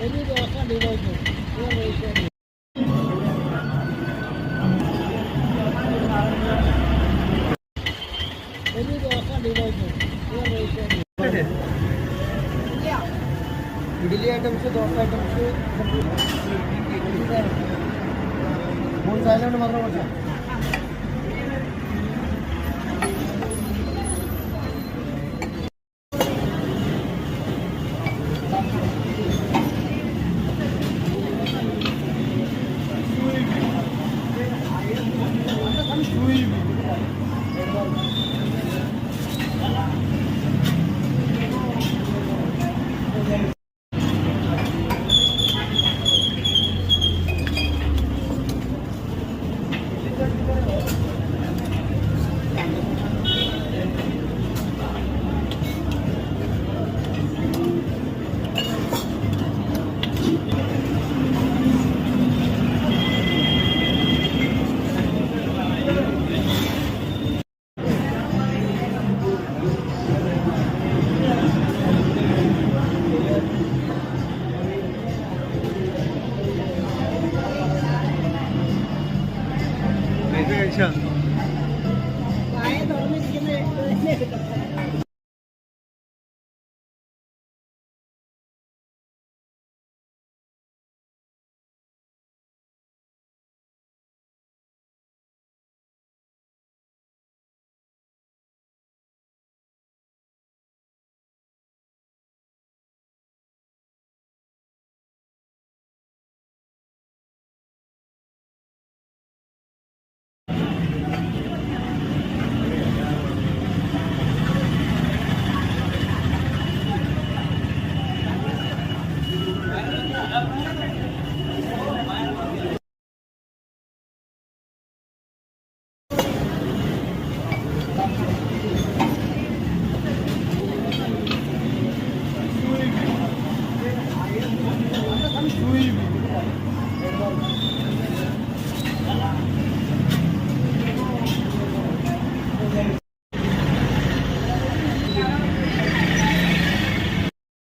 ഒരു idli items dosa items. മൂന്ന് സാധനമാണ് മാത്രം കുറച്ചാണ് Ну и अच्छा